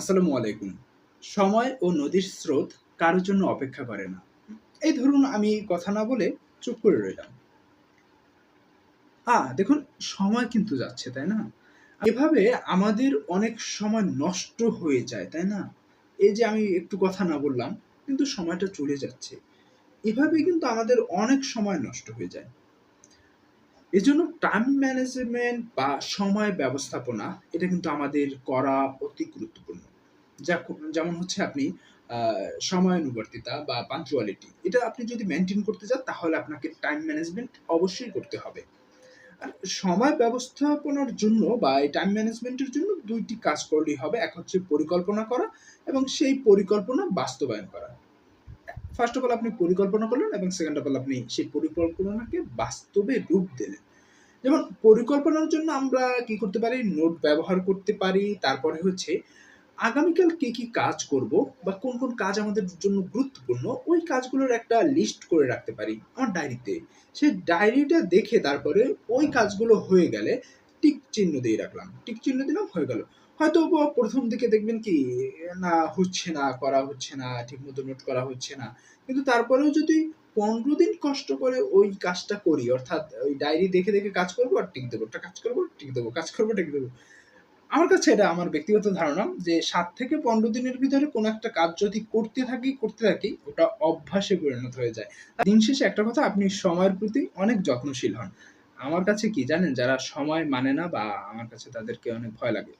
আসসালামু আলাইকুম। সময় ও নদীর স্রোত কারোর জন্য অপেক্ষা করে না। এই ধরুন আমি কথা না বলে চুপ করে রইলাম। আ দেখুন, সময় কিন্তু যাচ্ছে, তাই না? এভাবে আমাদের অনেক সময় নষ্ট হয়ে যায়, তাই না? এই যে আমি একটু কথা না বললাম, কিন্তু সময়টা চলে যাচ্ছে। এভাবে কিন্তু আমাদের অনেক সময় নষ্ট হয়ে যায়। এজন্য টাইম ম্যানেজমেন্ট বা সময় ব্যবস্থাপনা, এটা কিন্তু আমাদের করা অতি গুরুত্বপূর্ণ যা যেমন হচ্ছে আপনি সময়ানুবর্তিতা বা পাঞ্চুয়ালিটি এটা আপনি যদি মেনটেন করতে চান, তাহলে আপনাকে টাইম ম্যানেজমেন্ট অবশ্যই করতে হবে। আর সময় ব্যবস্থাপনার জন্য বা এই টাইম ম্যানেজমেন্টের জন্য দুইটি কাজ করলেই হবে। এক হচ্ছে পরিকল্পনা করা এবং সেই পরিকল্পনা বাস্তবায়ন করা। ফার্স্ট অফ অল আপনি পরিকল্পনা করলেন এবং সেকেন্ড অফ অল আপনি সেই পরিকল্পনাকে বাস্তবে রূপ দিলেন। যেমন পরিকল্পনার জন্য আমরা কি করতে পারি? নোট ব্যবহার করতে পারি। তারপরে হচ্ছে আগামীকাল কি কি কাজ করব বা কোন কোন কাজ আমাদের জন্য গুরুত্বপূর্ণ, ওই কাজগুলোর একটা লিস্ট করে রাখতে পারি আমার ডায়েরিতে সেই ডায়েরিটা দেখে তারপরে ওই কাজগুলো হয়ে গেলে টিক চিহ্ন দিয়ে রাখলাম। টিক চিহ্ন দিলাম, হয়ে গেল। হয়তো প্রথম দিকে দেখবেন কি, না, হচ্ছে না, করা হচ্ছে না ঠিক মতো নোট করা হচ্ছে না। কিন্তু তারপরেও যদি পনেরো দিন কষ্ট করে ওই কাজটা করি, অর্থাৎ ওই ডায়েরি দেখে দেখে কাজ করব আর টিক দেবো কাজ করব, টিক দেবো, কাজ করব, টিক দেবো আমার কাছে এটা আমার ব্যক্তিগত ধারণা যে সাত থেকে পনেরো দিনের ভিতরে কোনো একটা কাজ যদি করতে থাকি করতে থাকি, ওটা অভ্যাসে পরিণত হয়ে যায়। দিন শেষে একটা কথা, আপনি সময়ের প্রতি অনেক যত্নশীল হন। আমার কাছে কি জানেন, যারা সময় মানে না বা আমার কাছে তাদেরকে অনেক ভয় লাগে।